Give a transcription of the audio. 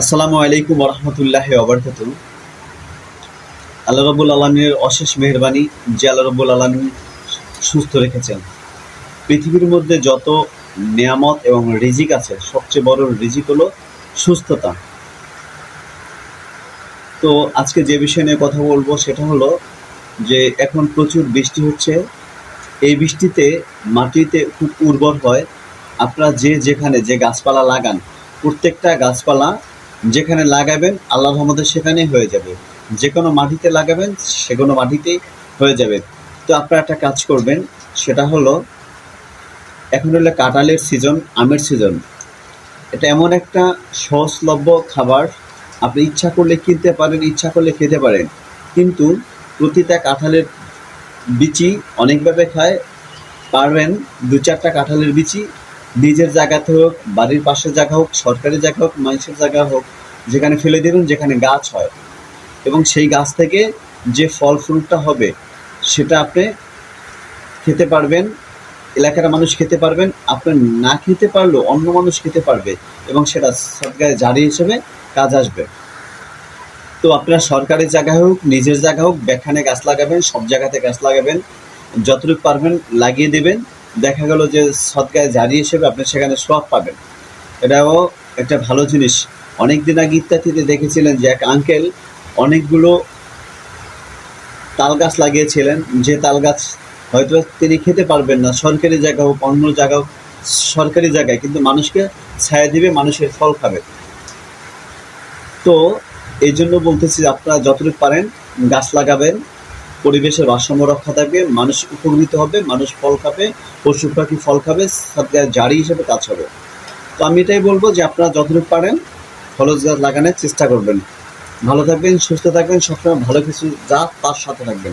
আসসালামু আলাইকুম রহমতুল্লাহ অবরকাত আল্লাহ রবুল আলমীর অশেষ মেহরবানি যে আল্লাহ রবুল আলমী সুস্থ রেখেছেন। পৃথিবীর মধ্যে যত নিয়ামত এবং রিজিক আছে, সবচেয়ে বড় রিজিক হলো সুস্থতা। তো আজকে যে বিষয় নিয়ে কথা বলব সেটা হলো যে এখন প্রচুর বৃষ্টি হচ্ছে। এই বৃষ্টিতে মাটিতে খুব উর্বর হয়। আপনারা যে যেখানে যে গাছপালা লাগান, প্রত্যেকটা গাছপালা যেখানে লাগাবেন, আল্লাহ রহমতে সেখানেই হয়ে যাবে। যে কোনো মাটিতে লাগাবেন, সে কোনো মাটিতেই হয়ে যাবে। তো আপনারা একটা কাজ করবেন, সেটা হলো, এখন হলো কাঁঠালের সিজন আমের সিজন এটা এমন একটা সহজলভ্য খাবার, আপনি ইচ্ছা করলে কিনতে পারেন, ইচ্ছা করলে খেতে পারেন। কিন্তু প্রতিটা কাঁঠালের বিচি অনেকভাবে খায়, পারবেন দু চারটা কাঁঠালের বিচি নিজের জায়গাতে হোক, বাড়ির পাশের জায়গা হোক, সরকারি জায়গা হোক, মানুষের জায়গা হোক, যেখানে ফেলে দেবেন, যেখানে গাছ হয়। এবং সেই গাছ থেকে যে ফল ফ্রুটটা হবে, সেটা আপনি খেতে পারবেন, এলাকার মানুষ খেতে পারবেন, আপনি না খেতে পারলেও অন্য মানুষ খেতে পারবে, এবং সেটা সরকারি জারি হিসেবে কাজ আসবে। তো আপনার সরকারি জায়গা হোক, নিজের জায়গা হোক ব্যাখানে গাছ লাগাবেন, সব জায়গাতে গাছ লাগাবেন, যতটুকু পারবেন লাগিয়ে দেবেন দেখা গেল যে সৎকায় জারি হিসেবে আপনি সেখানে সব পাবেন। এটাও একটা ভালো জিনিস। অনেক দিন আগে ইত্যাদিতে দেখেছিলেন যে এক আঙ্কেল অনেকগুলো তাল গাছ লাগিয়েছিলেন। যে তাল গাছ হয়তো তিনি খেতে পারবেন না। সরকারি জায়গা হোক, অন্য জায়গা হোক, সরকারি জায়গায়। কিন্তু মানুষকে ছায়া দিবে, মানুষের ফল খাবে। তো এই জন্য বলতেছি আপনারা যতটুকু পারেন গাছ লাগাবেন। পরিবেশের ভারসাম্য রক্ষা থাকবে, মানুষ উপকৃত হবে, মানুষ ফল খাবে, পশু পাখি ফল খাবে জারি হিসেবে কাজ হবে। তো আমি এটাই বলব যে আপনারা যতটুকু পারেন ফলজ গাছ লাগানোর চেষ্টা করবেন। ভালো থাকবেন, সুস্থ থাকবেন, সবসময় ভালো কিছু যা তার সাথে থাকবেন